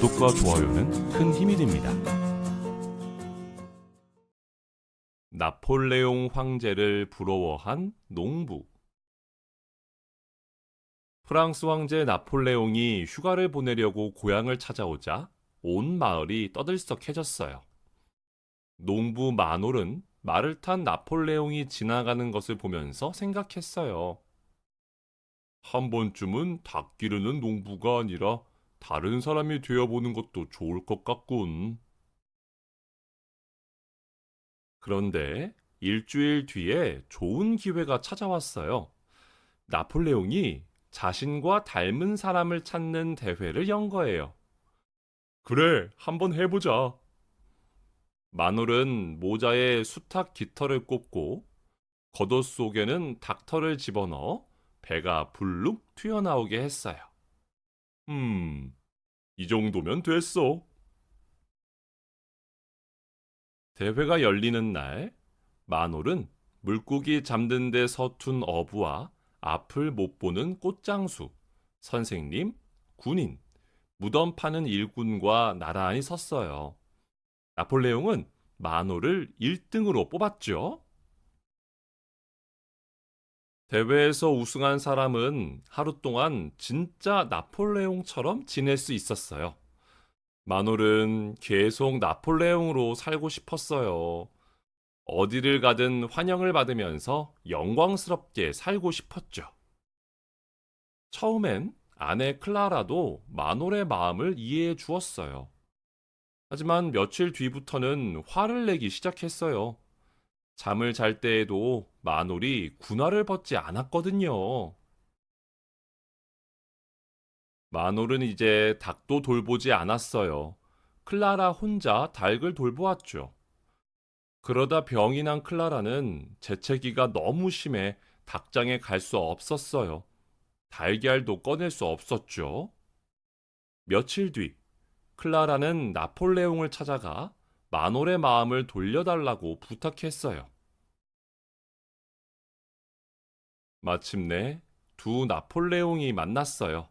구독과 좋아요는 큰 힘이 됩니다. 나폴레옹 황제를 부러워한 농부 프랑스 황제 나폴레옹이 휴가를 보내려고 고향을 찾아오자 온 마을이 떠들썩해졌어요. 농부 마놀은 말을 탄 나폴레옹이 지나가는 것을 보면서 생각했어요. 한 번쯤은 닭 기르는 농부가 아니라 다른 사람이 되어보는 것도 좋을 것 같군. 그런데 일주일 뒤에 좋은 기회가 찾아왔어요. 나폴레옹이 자신과 닮은 사람을 찾는 대회를 연 거예요. 그래, 한번 해보자. 마놀은 모자에 수탉 깃털을 꽂고 겉옷 속에는 닭털을 집어넣어 배가 불룩 튀어나오게 했어요. 음, 이 정도면 됐어. 대회가 열리는 날, 마놀은 물고기 잠든 데 서툰 어부와 앞을 못 보는 꽃장수, 선생님, 군인, 무덤 파는 일꾼과 나란히 섰어요. 나폴레옹은 마놀을 1등으로 뽑았죠. 대회에서 우승한 사람은 하루 동안 진짜 나폴레옹처럼 지낼 수 있었어요. 마놀은 계속 나폴레옹으로 살고 싶었어요. 어디를 가든 환영을 받으면서 영광스럽게 살고 싶었죠. 처음엔 아내 클라라도 마놀의 마음을 이해해 주었어요. 하지만 며칠 뒤부터는 화를 내기 시작했어요. 잠을 잘 때에도 마놀이 군화를 벗지 않았거든요. 마놀은 이제 닭도 돌보지 않았어요. 클라라 혼자 닭을 돌보았죠. 그러다 병이 난 클라라는 재채기가 너무 심해 닭장에 갈 수 없었어요. 달걀도 꺼낼 수 없었죠. 며칠 뒤, 클라라는 나폴레옹을 찾아가 마놀의 마음을 돌려달라고 부탁했어요. 마침내 두 나폴레옹이 만났어요.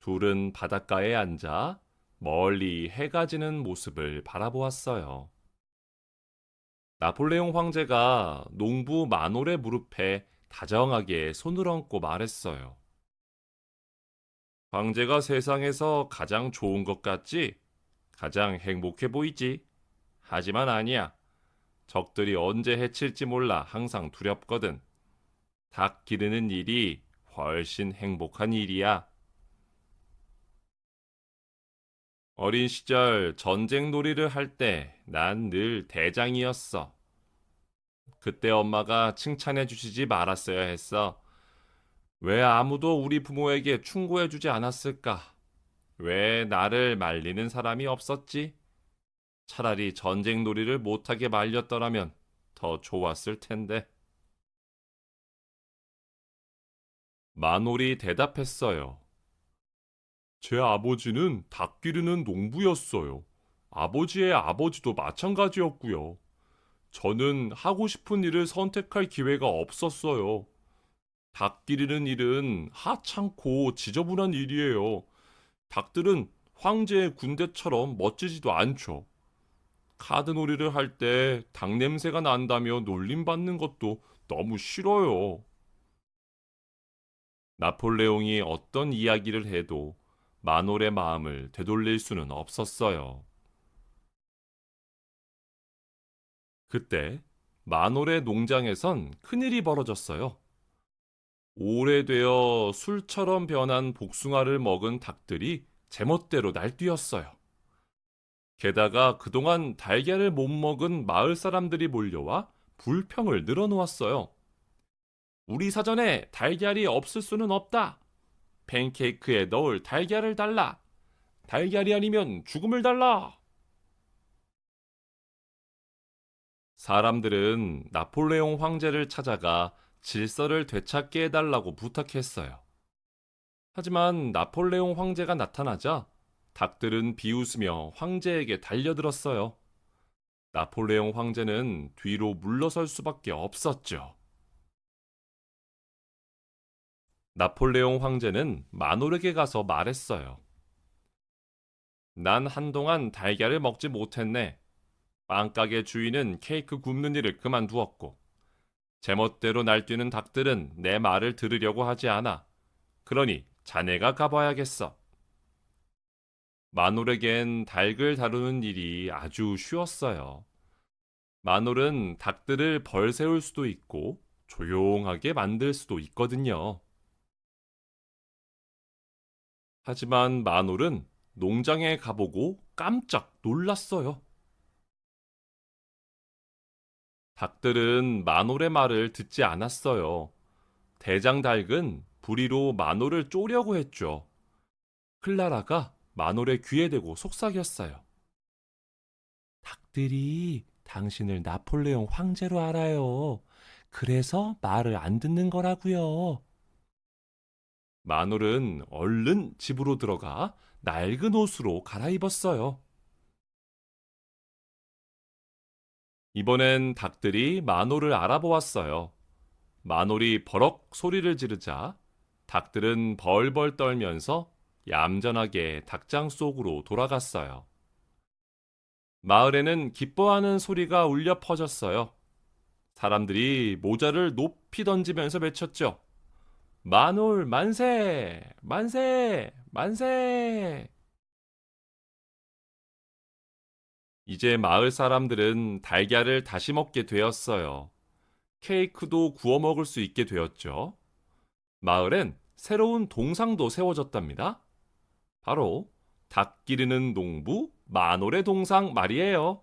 둘은 바닷가에 앉아 멀리 해가 지는 모습을 바라보았어요. 나폴레옹 황제가 농부 마놀의 무릎에 다정하게 손을 얹고 말했어요. 황제가 세상에서 가장 좋은 것 같지? 가장 행복해 보이지? 하지만 아니야. 적들이 언제 해칠지 몰라 항상 두렵거든. 닭 기르는 일이 훨씬 행복한 일이야. 어린 시절 전쟁 놀이를 할 때 난 늘 대장이었어. 그때 엄마가 칭찬해 주시지 말았어야 했어. 왜 아무도 우리 부모에게 충고해 주지 않았을까? 왜 나를 말리는 사람이 없었지? 차라리 전쟁 놀이를 못하게 말렸더라면 더 좋았을 텐데. 마놀이 대답했어요. 제 아버지는 닭 기르는 농부였어요. 아버지의 아버지도 마찬가지였고요. 저는 하고 싶은 일을 선택할 기회가 없었어요. 닭 기르는 일은 하찮고 지저분한 일이에요. 닭들은 황제의 군대처럼 멋지지도 않죠. 카드놀이를 할 때 닭 냄새가 난다며 놀림받는 것도 너무 싫어요. 나폴레옹이 어떤 이야기를 해도 마놀의 마음을 되돌릴 수는 없었어요. 그때 마놀의 농장에선 큰일이 벌어졌어요. 오래되어 술처럼 변한 복숭아를 먹은 닭들이 제멋대로 날뛰었어요. 게다가 그동안 달걀을 못 먹은 마을 사람들이 몰려와 불평을 늘어놓았어요. 우리 사전에 달걀이 없을 수는 없다. 팬케이크에 넣을 달걀을 달라. 달걀이 아니면 죽음을 달라. 사람들은 나폴레옹 황제를 찾아가 질서를 되찾게 해달라고 부탁했어요. 하지만 나폴레옹 황제가 나타나자 닭들은 비웃으며 황제에게 달려들었어요. 나폴레옹 황제는 뒤로 물러설 수밖에 없었죠. 나폴레옹 황제는 마놀에게 가서 말했어요. 난 한동안 달걀을 먹지 못했네. 빵가게 주인은 케이크 굽는 일을 그만두었고, 제멋대로 날뛰는 닭들은 내 말을 들으려고 하지 않아. 그러니 자네가 가봐야겠어. 마놀에겐 닭을 다루는 일이 아주 쉬웠어요. 마놀은 닭들을 벌 세울 수도 있고 조용하게 만들 수도 있거든요. 하지만 마놀은 농장에 가보고 깜짝 놀랐어요. 닭들은 마놀의 말을 듣지 않았어요. 대장 닭은 부리로 마놀을 쪼려고 했죠. 클라라가 마놀의 귀에 대고 속삭였어요. 닭들이 당신을 나폴레옹 황제로 알아요. 그래서 말을 안 듣는 거라고요. 마놀은 얼른 집으로 들어가 낡은 옷으로 갈아입었어요. 이번엔 닭들이 마놀을 알아보았어요. 마놀이 버럭 소리를 지르자 닭들은 벌벌 떨면서 얌전하게 닭장 속으로 돌아갔어요. 마을에는 기뻐하는 소리가 울려 퍼졌어요. 사람들이 모자를 높이 던지면서 외쳤죠. 마놀 만세! 만세! 만세! 이제 마을 사람들은 달걀을 다시 먹게 되었어요. 케이크도 구워 먹을 수 있게 되었죠. 마을엔 새로운 동상도 세워졌답니다. 바로 닭 기르는 농부 마놀의 동상 말이에요.